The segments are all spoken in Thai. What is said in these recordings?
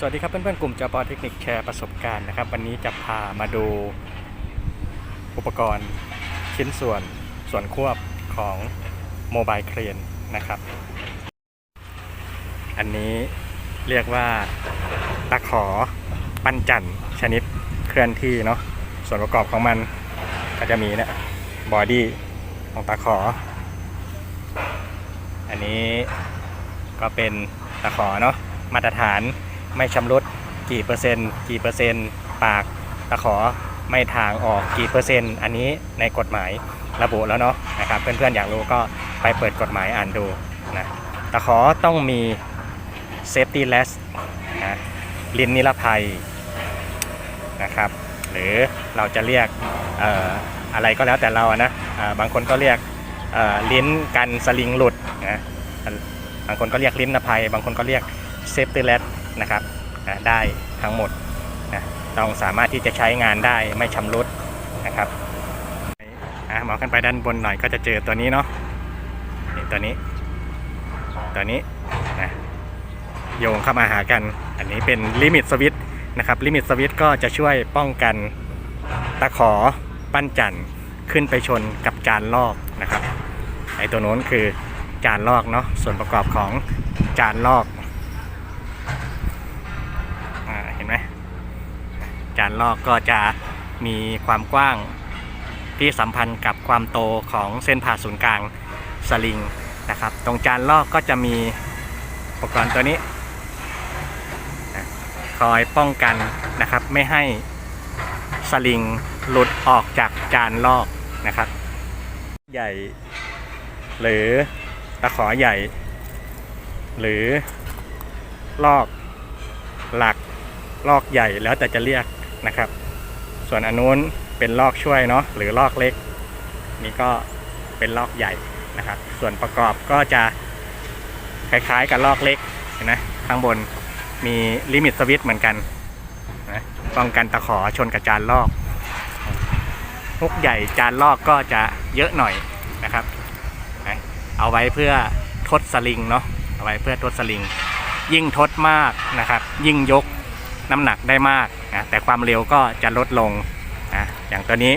สวัสดีครับเพื่อนๆกลุ่มจปอเทคนิคแชร์ประสบการณ์นะครับ วันนี้จะพามาดูอุปกรณ์ชิ้นส่วนส่วนควบของโมบายเครนนะครับ อันนี้เรียกว่าตะขอปั้นจันชนิดเคลื่อนที่เนาะส่วนประกอบของมันก็จะมีเนี่ยบอดี้ของตะขอ อันนี้ก็เป็นตะขอเนาะมาตรฐาน ไม่ชำรุดกี่เปอร์เซ็นต์กี่เปอร์เซ็นต์ ปากตะขอไม่ทางออกกี่เปอร์เซ็นต์ อันนี้ในกฎหมายระบุแล้วเนาะนะครับเพื่อนๆอยากรู้ก็ไปเปิดกฎหมายอ่านดูนะตะขอต้องมี safety less นะลิ้นนิรภัยนะครับ หรือเราจะเรียกอออะไรก็แล้วแต่เราอะนะบางคนก็เรียกลิ้นกันสลิงหลุดนะบางคนก็เรียกลิ้นนิรภัย บางคนก็เรียก safety less นะครับ นะได้ทั้งหมดนะต้องสามารถที่จะใช้งานได้ไม่ชำรุดนะครับอะมองขึ้นไปด้านบนหน่อยก็จะเจอตัวนี้เนาะนี่ตัวนี้ ตัวนี้นะโยงเข้ามาหากัน อันนี้เป็นลิมิตสวิตนะครับลิมิตสวิตก็จะช่วยป้องกันตะขอปั้นจันขึ้นไปชนกับจานลอกนะครับไอตัวโน้นคือจานลอกเนาะส่วนประกอบของจานลอก เห็นไหมจานลอกก็จะมีความกว้างที่สัมพันธ์กับความโตของเส้นผ่าศูนย์กลางสลิงนะครับ ตรงจานลอกก็จะมีอุปกรณ์ตัวนี้คอยป้องกันนะครับไม่ให้สลิงหลุดออกจากจานลอกนะครับ ใหญ่ หรือตะขอใหญ่ หรือลอกหลัก ลอกใหญ่แล้วแต่จะเรียกนะครับ ส่วนอันนู้นเป็นลอกช่วยเนาะหรือลอกเล็ก นี่ก็เป็นลอกใหญ่นะครับ ส่วนประกอบก็จะคล้ายๆกับลอกเล็กเห็นไหมข้างบนมีลิมิตสวิตช์เหมือนกันนะป้องกันตะขอชนกับจานลอกฮุกใหญ่จานลอกก็จะเยอะหน่อยนะครับ เอาไว้เพื่อทดสลิงเนาะเอาไว้เพื่อทดสลิง ยิ่งทดมากนะครับ ยิ่งยก น้ำหนักได้มากนะแต่ความเร็วก็จะลดลงนะอย่างตัวนี้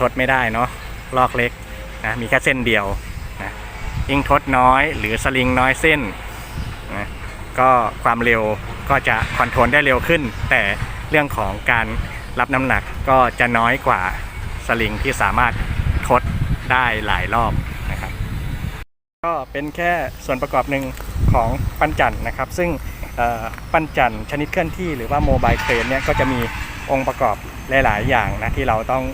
ทดไม่ได้เนาะลอกเล็กนะมีแค่เส้นเดียวนะยิ่งทดน้อยหรือสลิงน้อยเส้นนะก็ความเร็วก็จะคอนโทรลได้เร็วขึ้น แต่เรื่องของการรับน้ำหนักก็จะน้อยกว่าสลิงที่สามารถทดได้หลายรอบนะครับ ก็เป็นแค่ส่วนประกอบหนึ่งของปั้นจันนะครับ ซึ่ง ปั้นจันทร์ชนิดเคลื่อนที่หรือว่าโมบายเครนเนี่ยก็จะมีองค์ประกอบหลาย ๆ อย่างนะที่เราต้อง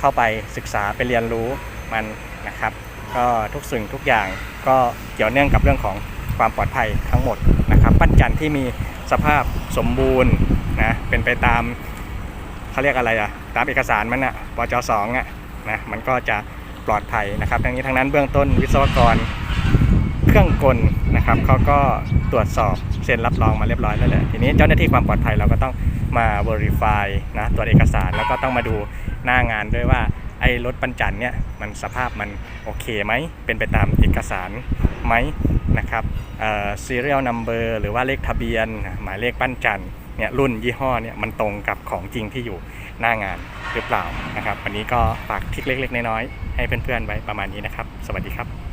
เข้าไปศึกษาไปเรียนรู้มันนะครับก็ทุกสิ่งทุกอย่างก็เกี่ยวเนื่องกับเรื่องของความปลอดภัยทั้งหมดนะครับ ปั้นจันทร์ที่มีสภาพสมบูรณ์นะเป็นไปตามเขาเรียกอะไรอะตามเอกสารมันอะปจสองอะนะมันก็จะปลอดภัยนะครับ ทั้งนี้ทั้งนั้นเบื้องต้นวิศวกร เครื่องกลนะครับเขาก็ตรวจสอบเซ็นรับรองมาเรียบร้อยแล้วแหละทีนี้เจ้าหน้าที่ความปลอดภัยเราก็ต้องมา verify นะตรวจเอกสารแล้วก็ต้องมาดูหน้างานด้วยว่าไอ้รถปันจันเนี่ยมันสภาพมันโอเคไหมเป็นไปตามเอกสารไหมนะครับเอ่อ serial number หรือว่าเลขทะเบียน หมายเลขปั้นจันเนี่ยรุ่นยี่ห้อเนี่ยมันตรงกับของจริงที่อยู่หน้างานหรือเปล่านะครับ วันนี้ก็ฝากทริคเล็กๆน้อยๆให้เพื่อนๆไว้ประมาณนี้นะครับ สวัสดีครับ